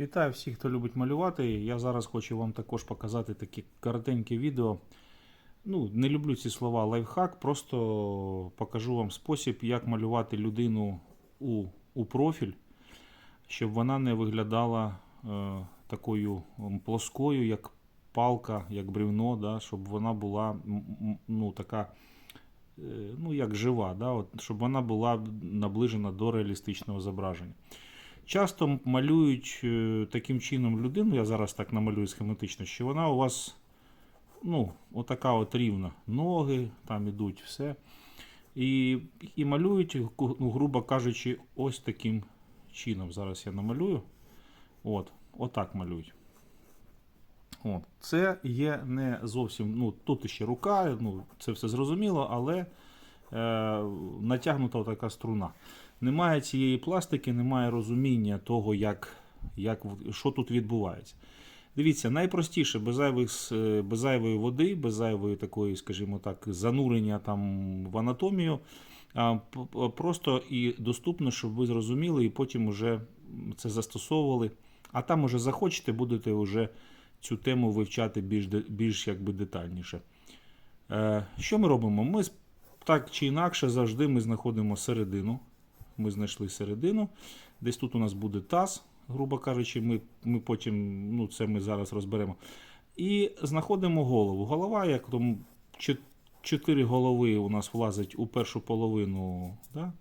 Вітаю всіх, хто любить малювати. Я зараз хочу вам також показати таке коротеньке відео. Ну, не люблю ці слова лайфхак, просто покажу вам спосіб, як малювати людину у, у профіль, щоб вона не виглядала е, такою плоскою, як палка, як бревно, да, щоб вона була ну, така, е, ну, як жива, да, от, щоб вона була наближена до реалістичного зображення. Часто малюють е, таким чином людину, я зараз так намалюю схематично, що вона у вас ну, отака от рівна. Ноги там ідуть, все. І, і малюють, ну, грубо кажучи, ось таким чином. Зараз я намалюю. От, отак малюють. От. Це є не зовсім. ну, Тут ще рука, ну, це все зрозуміло, але натягнута така струна. Немає цієї пластики, немає розуміння того, як, як, що тут відбувається. Дивіться, найпростіше, без, зайвих, е, без зайвої води, без зайвої такої, скажімо так, занурення там в анатомію. Просто і доступно, щоб ви зрозуміли, і потім вже це застосовували. А там уже захочете, будете вже цю тему вивчати більш, більш якби детальніше. Е, Що ми робимо? Ми так чи інакше завжди ми знаходимо середину. Ми знайшли середину. Десь тут у нас буде таз, грубо кажучи, ми, ми потім, ну це ми зараз розберемо. І знаходимо голову. Голова, як там чотири голови у нас влазить у першу половину да,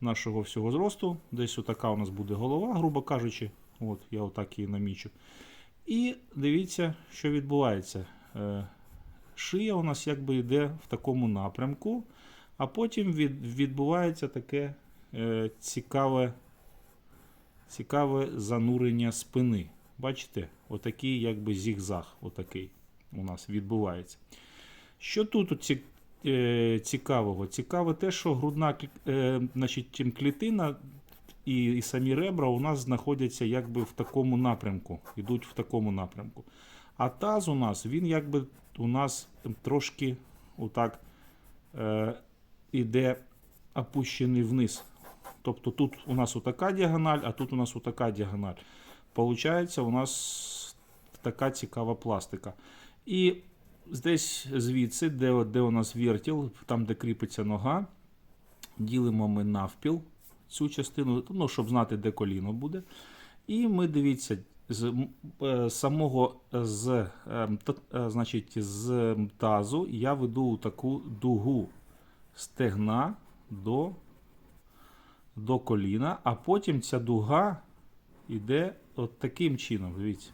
нашого всього зросту. Десь отака у нас буде голова, грубо кажучи. От, я отак її намічу. І дивіться, що відбувається. Шия у нас якби йде в такому напрямку, а потім від, відбувається таке е, цікаве, цікаве занурення спини. Бачите, отакий якби зігзаг, отакий у нас відбувається. Що тут е, цікавого? Цікаве те, що грудна е, значить, клітина і, і самі ребра у нас знаходяться якби в такому напрямку, йдуть в такому напрямку. А таз у нас, він якби у нас трошки отак е, іде опущений вниз. Тобто тут у нас отака діагональ, а тут у нас отака діагональ. Получається, у нас така цікава пластика. І десь звідси, де, де у нас вертіл, там, де кріпиться нога, ділимо ми навпіл цю частину, ну, щоб знати, де коліно буде. І ми дивіться, з е, самого з, е, т- е, значить, з тазу я веду таку дугу стегна до, до коліна, а потім ця дуга йде от таким чином. Дивіться.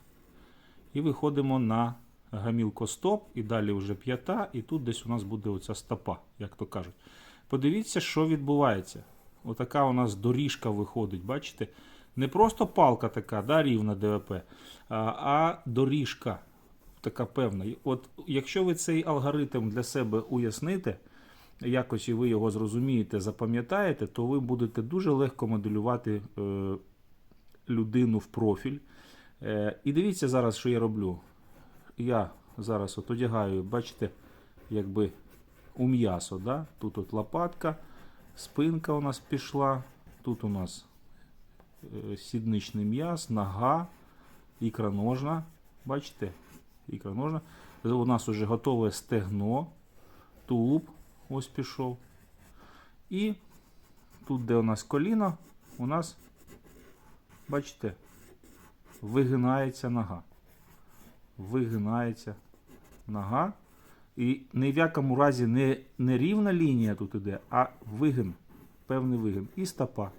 І виходимо на гамілкостоп, і далі вже п'ята, і тут десь у нас буде оця стопа, як то кажуть. Подивіться, що відбувається. Отака у нас доріжка виходить, бачите? Не просто палка така, да, рівна ДВП, а, а доріжка така певна. От якщо ви цей алгоритм для себе уясните, якось і ви його зрозумієте, запам'ятаєте, то ви будете дуже легко моделювати е, людину в профіль. Е, і дивіться зараз, що я роблю. Я зараз от одягаю, бачите, якби у м'ясо. Да? Тут от лопатка, спинка у нас пішла, тут у нас сідничний м'яз, нога, ікроножна. Бачите? Ікроножна. У нас вже готове стегно, тулуб ось пішов. І тут, де у нас коліно, у нас, бачите, вигинається нога. Вигинається нога. І ні в якому разі не, не рівна лінія тут іде, а вигин, певний вигин. І стопа.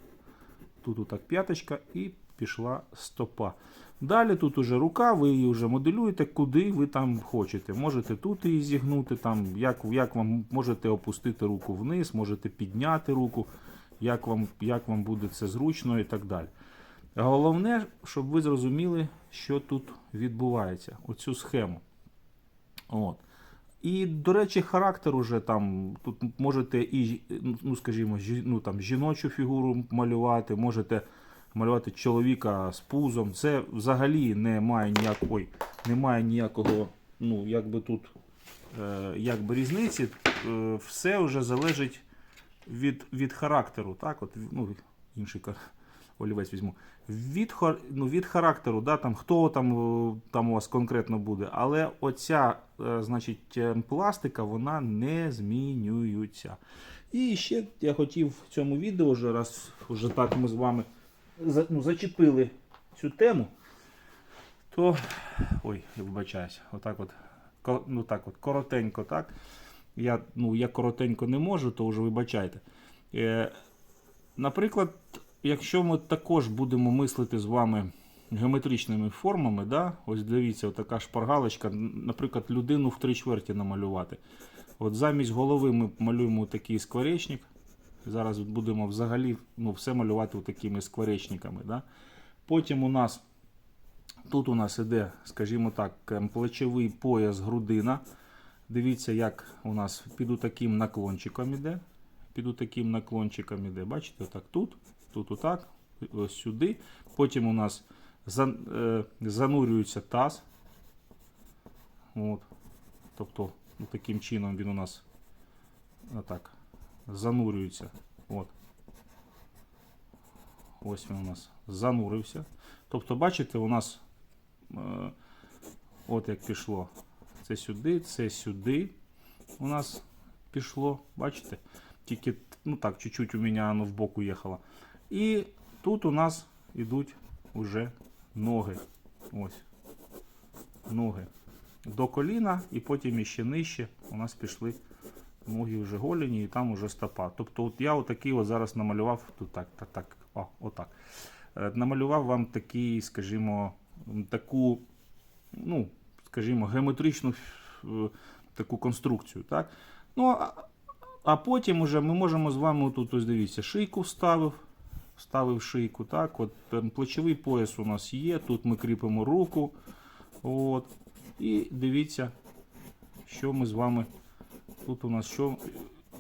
Тут отак п'яточка і пішла стопа. Далі тут уже рука, ви її вже моделюєте, куди ви там хочете. Можете тут її зігнути, там, як, як вам можете опустити руку вниз, можете підняти руку, як вам, як вам буде це зручно і так далі. Головне, щоб ви зрозуміли, що тут відбувається, оцю схему. От. І, до речі, характер уже там, тут можете і, ну, скажімо, жі- ну, там, жіночу фігуру малювати, можете малювати чоловіка з пузом. Це взагалі не має ніякої, немає ніякого, ну, якби тут е, якби різниці. Е, все вже залежить від, від характеру. Так, от, ну, інший олівець візьму. Від, ну, від характеру, да, там, хто там, е, там у вас конкретно буде, але оця е, значить, е, пластика вона не змінюється. І ще я хотів в цьому відео, вже раз вже так ми з вами ну, зачепили цю тему, то. Ой, я вибачаюсь, отак от, ну, так от, коротенько, так. Я, ну, я коротенько не можу, то вже вибачайте. Е, наприклад, якщо ми також будемо мислити з вами геометричними формами, да? ось дивіться, така шпаргалочка, наприклад, людину в три чверті намалювати. От замість голови ми малюємо такий скворечник. Зараз будемо взагалі ну, все малювати такими скворечниками. Да? Потім у нас тут у нас іде, скажімо так, ем, плечовий пояс грудина. Дивіться, як у нас під таким наклончиком іде. Під таким наклончиком іде. Бачите, отак тут, тут отак, ось сюди. Потім у нас е, занурюється таз. От. Тобто, таким чином він у нас отак занурюється. От. Ось він у нас занурився. Тобто, бачите, у нас е, от як пішло. Це сюди, це сюди. У нас пішло, бачите? Тільки, ну так, чуть-чуть у мене воно в бок уїхало. І тут у нас йдуть уже ноги. Ось. Ноги. До коліна, і потім іще нижче у нас пішли ноги вже голені, і там уже стопа. Тобто, от я отакий от зараз намалював, тут так, так, так, о, отак. Е, Намалював вам такий, скажімо, таку, ну, скажімо, геометричну е, таку конструкцію. Так? Ну, а, потім уже ми можемо з вами тут, ось дивіться, шийку вставив. Вставив шийку, так, от плечовий пояс у нас є. Тут ми кріпимо руку. От. І дивіться, що ми з вами. Тут у нас що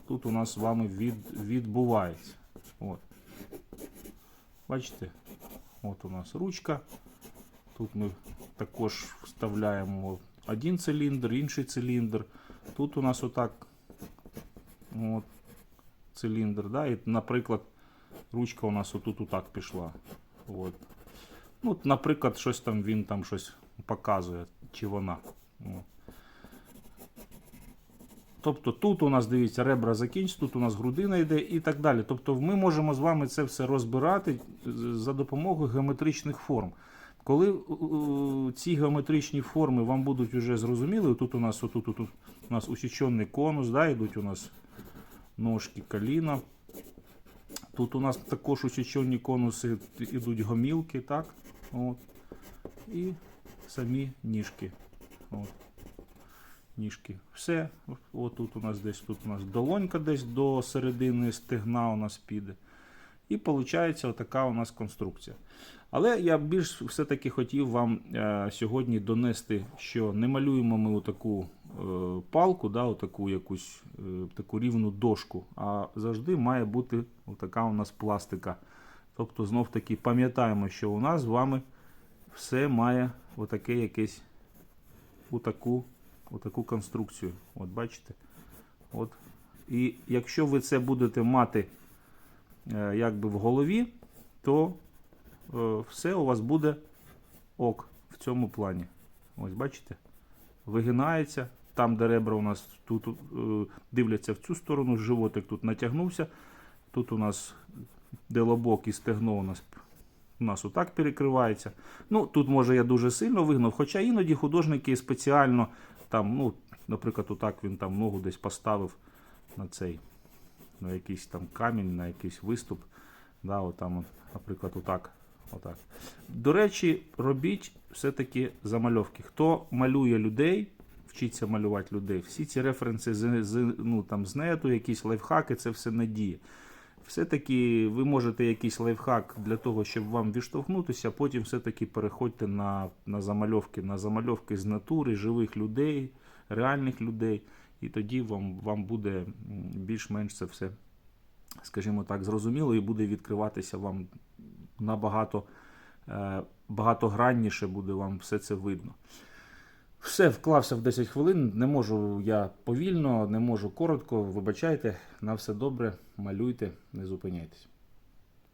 тут у нас з вами від, відбувається. От. Бачите? От у нас ручка. Тут ми також вставляємо один циліндр, інший циліндр. Тут у нас отак от, циліндр. Да? І, наприклад, ручка у нас отут отак пішла. От. Ну, наприклад, щось там він там щось показує, чи вона. От. Тобто тут у нас, дивіться, ребра закінчені, тут у нас грудина йде і так далі. Тобто ми можемо з вами це все розбирати за допомогою геометричних форм. Коли ці геометричні форми вам будуть вже зрозуміли, тут у нас отут, отут, у нас усічений конус, да, йдуть у нас ножки, коліна. Тут у нас також усічені конуси йдуть гомілки, так? От. І самі ніжки. От. Ніжки. Все. От тут у нас десь тут у нас долонька десь до середини стегна у нас піде. І виходить отака у нас конструкція. Але я більш все-таки хотів вам е, сьогодні донести, що не малюємо ми отаку е, палку, да, отаку якусь е, таку рівну дошку, а завжди має бути отака у нас пластика. Тобто, знов таки пам'ятаємо, що у нас з вами все має отаке якесь отаку, отаку конструкцію. От бачите? От. І якщо ви це будете мати якби в голові, то е, все у вас буде ок в цьому плані. Ось бачите? Вигинається. Там, де ребра у нас тут е, дивляться в цю сторону, животик тут натягнувся. Тут у нас де лобок і стегно у нас, у нас отак перекривається. Ну, тут, може, я дуже сильно вигнув, хоча іноді художники спеціально, там, ну, наприклад, отак він там ногу десь поставив на цей, на якийсь там камінь, на якийсь виступ. Да, от наприклад, отак. Отак. До речі, робіть все-таки замальовки. Хто малює людей, вчиться малювати людей, всі ці референси з, з, ну, там, з нету, якісь лайфхаки, це все не діє. Все-таки ви можете якийсь лайфхак для того, щоб вам відштовхнутися, а потім все-таки переходьте на, на замальовки, на замальовки з натури, живих людей, реальних людей. І тоді вам, вам буде більш-менш це все, скажімо так, зрозуміло, і буде відкриватися вам набагато е, багатогранніше буде вам все це видно. Все, вклався в 10 хвилин. Не можу я повільно, не можу коротко. Вибачайте, на все добре, малюйте, не зупиняйтесь.